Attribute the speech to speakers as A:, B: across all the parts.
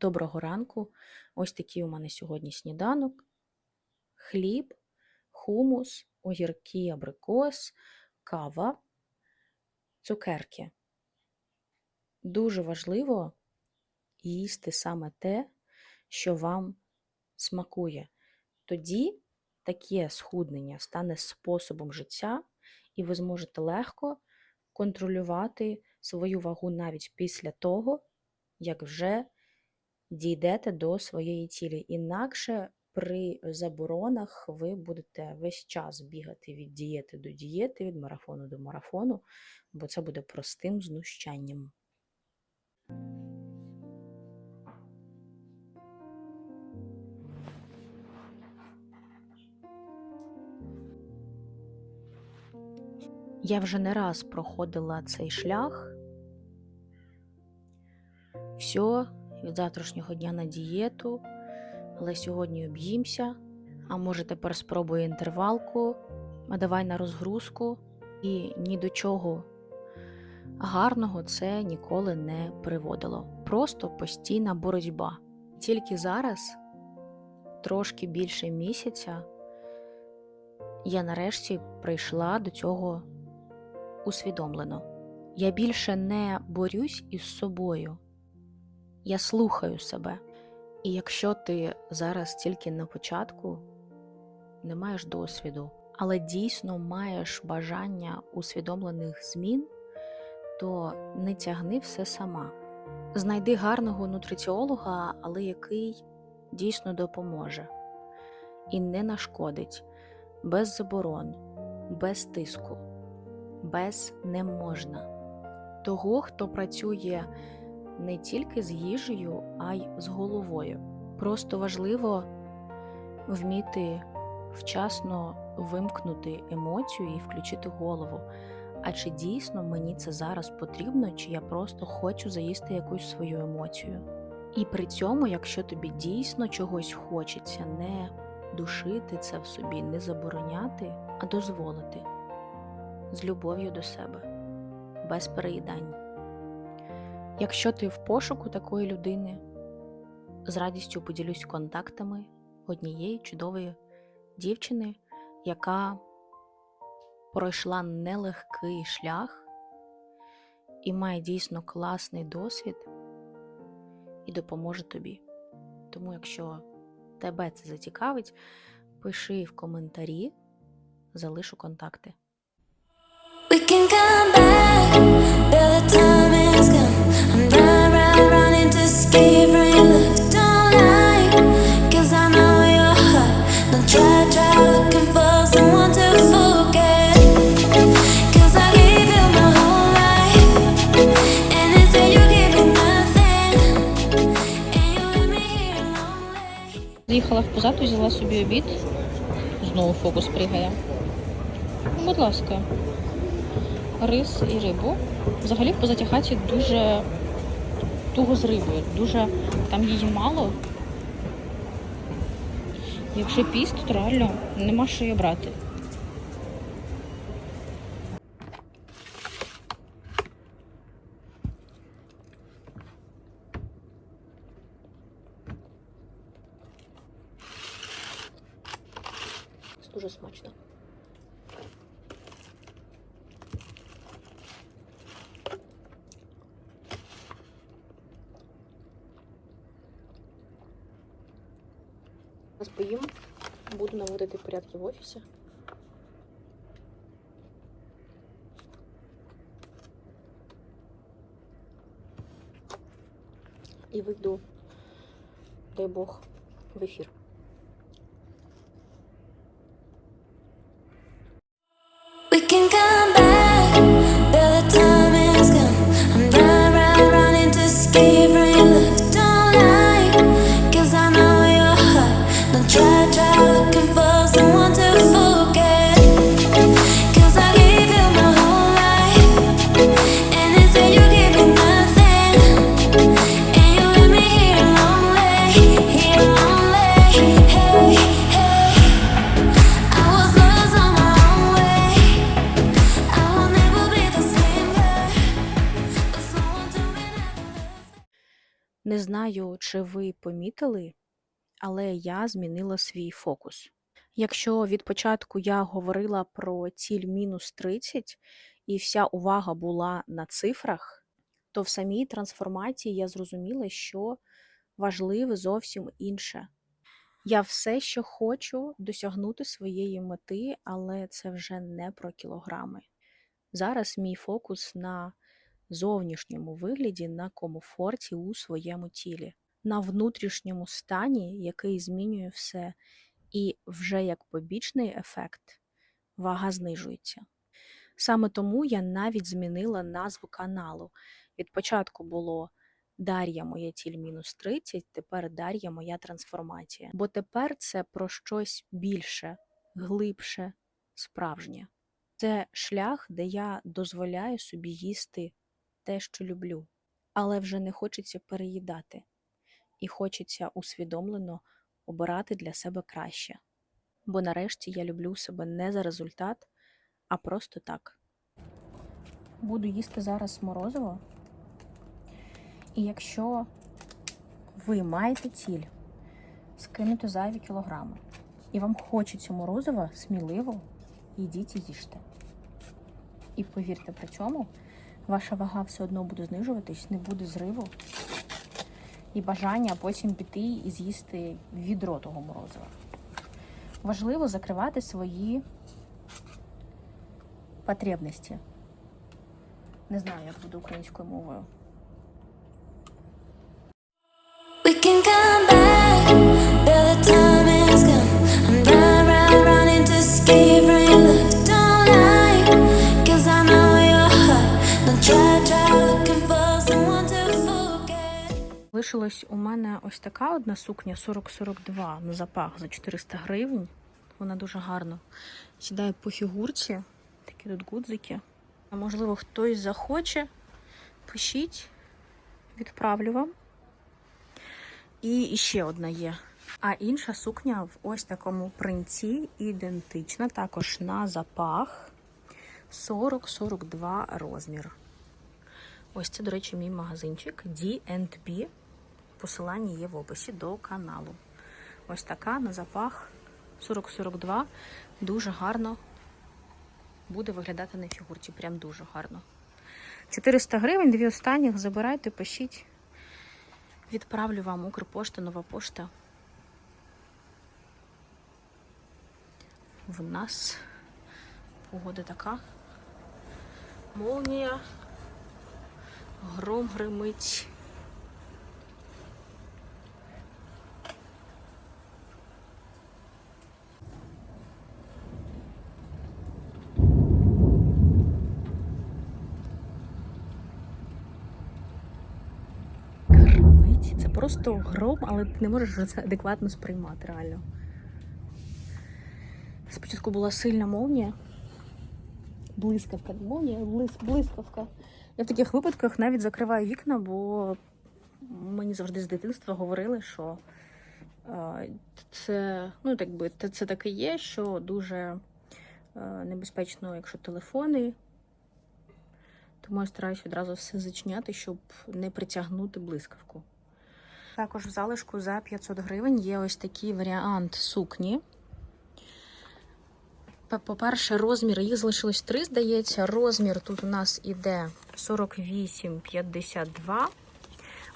A: Доброго ранку. Ось такий у мене сьогодні сніданок. Хліб, хумус, огірки, абрикос, кава, цукерки. Дуже важливо їсти саме те, що вам смакує. Тоді таке схуднення стане способом життя, і ви зможете легко контролювати свою вагу навіть після того, як вже дійдете до своєї цілі. Інакше при заборонах ви будете весь час бігати від дієти до дієти, від марафону до марафону, бо це буде простим знущанням. Я вже не раз проходила цей шлях. Все, від завтрашнього дня на дієту, але сьогодні об'їмся. А може тепер спробую інтервалку, а давай на розгрузку. І ні до чого гарного це ніколи не приводило. Просто постійна боротьба. Тільки зараз, трошки більше місяця, я нарешті прийшла до цього усвідомлено. Я більше не борюсь із собою. Я слухаю себе. І якщо ти зараз тільки на початку не маєш досвіду, але дійсно маєш бажання усвідомлених змін, то не тягни все сама. Знайди гарного нутриціолога, але який дійсно допоможе і не нашкодить без заборон, без тиску, без не можна. Того, хто працює не тільки з їжею, а й з головою. Просто важливо вміти вчасно вимкнути емоцію і включити голову. А чи дійсно мені це зараз потрібно, чи я просто хочу заїсти якусь свою емоцію? І при цьому, якщо тобі дійсно чогось хочеться, не душити це в собі, не забороняти, а дозволити з любов'ю до себе, без переїдань. Якщо ти в пошуку такої людини, з радістю поділюсь контактами однієї чудової дівчини, яка пройшла нелегкий шлях і має дійсно класний досвід і допоможе тобі. Тому, якщо тебе це зацікавить, пиши в коментарі, залишу контакти.
B: We can come back,
A: Позаду, взяла собі обід. Знову фокус пригає. Ну, Будь ласка, рис і рибу. Взагалі в позатяхаті дуже туго з рибою. Дуже там її мало. Якщо піст, то реально нема що її брати. дуже смачно. Зараз поїм, буду наводити порядки в офісі. І вийду, дай Бог, в ефір. Знаю, чи ви помітили, але я змінила свій фокус. Якщо від початку я говорила про ціль мінус 30 і вся увага була на цифрах, то в самій трансформації я зрозуміла, що важливе зовсім інше. Я все ще хочу досягнути своєї мети, але це вже не про кілограми. Зараз мій фокус на зовнішньому вигляді, на комфорті у своєму тілі, на внутрішньому стані, який змінює все, і вже як побічний ефект вага знижується. Саме тому я навіть змінила назву каналу. Від початку було Дар'я моя ціль мінус 30, тепер Дар'я моя трансформація. Бо тепер це про щось більше, глибше, справжнє. Це шлях, де я дозволяю собі їсти те, що люблю, але вже не хочеться переїдати, і хочеться усвідомлено обирати для себе краще. Бо нарешті я люблю себе не за результат, а просто так. Буду їсти зараз морозиво. І якщо ви маєте ціль скинути зайві кілограми, і вам хочеться морозива, сміливо йдіть і їжте. І повірте при цьому, ваша вага все одно буде знижуватись, не буде зриву і бажання потім піти і з'їсти відро того морозива. Важливо закривати свої потребності. Не знаю, як буде українською мовою. Лишилась у мене ось така одна сукня 40-42 на запах за 400 гривень. Вона дуже гарно сідає по фігурці. Такі тут гудзики. Можливо, хтось захоче. Пишіть, відправлю вам. І ще одна є. А інша сукня в ось такому принці ідентична, також на запах 40-42 розмір. Ось це, до речі, мій магазинчик D&B. Посилання є в описі до каналу. Ось така на запах 40-42. Дуже гарно буде виглядати на фігурці. Прям дуже гарно. 400 гривень, дві останніх забирайте, пишіть. Відправлю вам Укрпошта, нова пошта. В нас погода така. Молнія. Гром гримить. Гримить. Це просто гром, але ти не можеш це адекватно сприймати реально. Спочатку була сильна молнія. Блискавка, не блис, блискавка. Я в таких випадках навіть закриваю вікна, бо мені завжди з дитинства говорили, що е, це, ну, так би, це, це таке є, що дуже е, небезпечно, якщо телефони. Тому я стараюся відразу все зачиняти, щоб не притягнути блискавку. Також в залишку за 500 гривень є ось такий варіант сукні. По- По-перше, розмір, їх залишилось три, здається. Розмір тут у нас іде 48-52.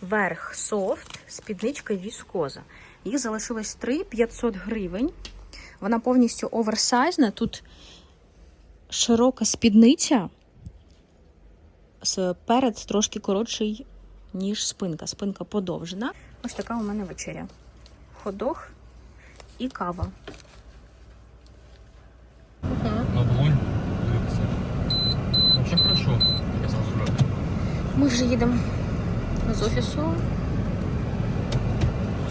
A: Верх софт, спідничка віскоза. Їх залишилось три 500 гривень. Вона повністю оверсайзна. Тут широка спідниця. Перед трошки коротший, ніж спинка. Спинка подовжена. Ось така у мене вечеря. Ходох і кава.
C: На дивитися. Вообще хорошо.
A: Ми вже їдемо з офісу.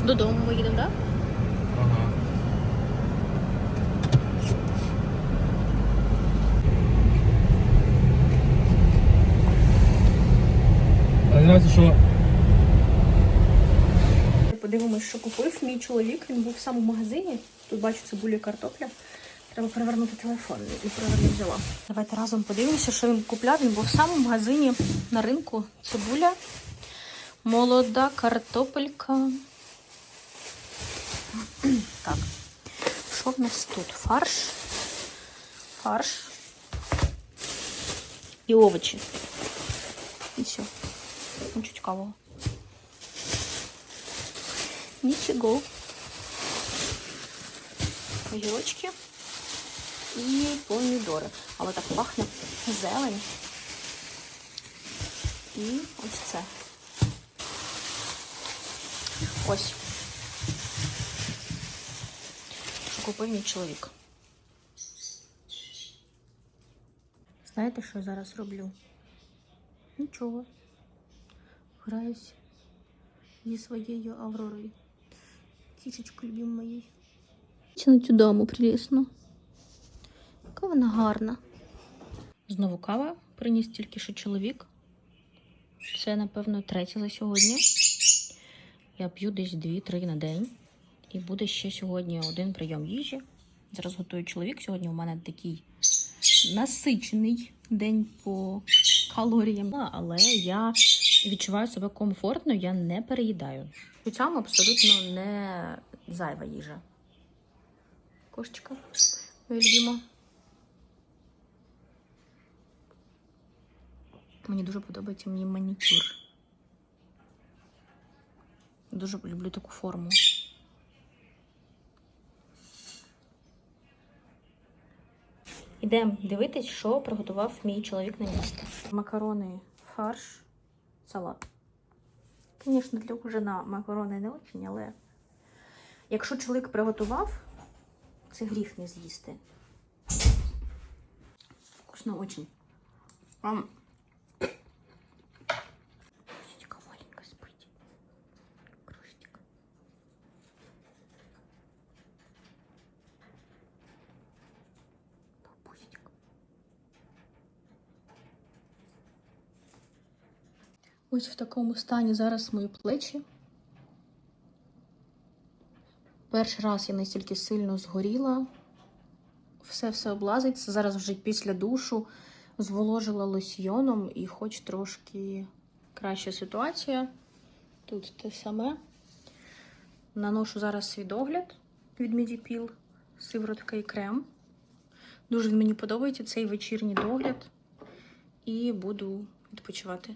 A: Додому ми їдемо, так?
C: Ага. А нравится, що
A: Подивимось, що купив мій чоловік. Він був сам у магазині. Тут бачу цибулю і картопля. Треба перевернути телефон і переверну взяла. Давайте разом подивимося, що він купляв. Він був сам у магазині на ринку. Цибуля Молода картопелька. Так. Що в нас тут? Фарш. Фарш. І овочі. І все. Нічого цікавого. Нічого. Огірочки і помідори. Але так пахне зелень. І ось це. Ось. Купив мій чоловік. Знаєте, що я зараз роблю? Нічого. Граюсь зі своєю Авророю. Кішечку любим моєї. Чи на цю даму прилісно. Яка вона гарна. Знову кава приніс тільки що чоловік. Це, напевно, третя за сьогодні. Я п'ю десь 2-3 на день. І буде ще сьогодні один прийом їжі. Зараз готує чоловік. Сьогодні у мене такий насичений день по калоріям. Але я відчуваю себе комфортно, я не переїдаю. Цьому абсолютно не зайва їжа. Кошечка, моя любима. Мені дуже подобається мій манікюр. Дуже люблю таку форму. Ідемо дивитись, що приготував мій чоловік на місто. Макарони, фарш, салат. Звісно, для ужина макарони не очень, але якщо чоловік приготував, це гріх не з'їсти. Вкусно очень. Ось в такому стані зараз мої плечі. Перший раз я настільки сильно згоріла. Все все облазиться. Зараз вже після душу зволожила лосьйоном і хоч трошки краща ситуація. Тут те саме. Наношу зараз свій догляд від Медіпіл, сиворотка і крем. Дуже він мені подобається цей вечірній догляд. І буду відпочивати.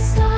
B: stop.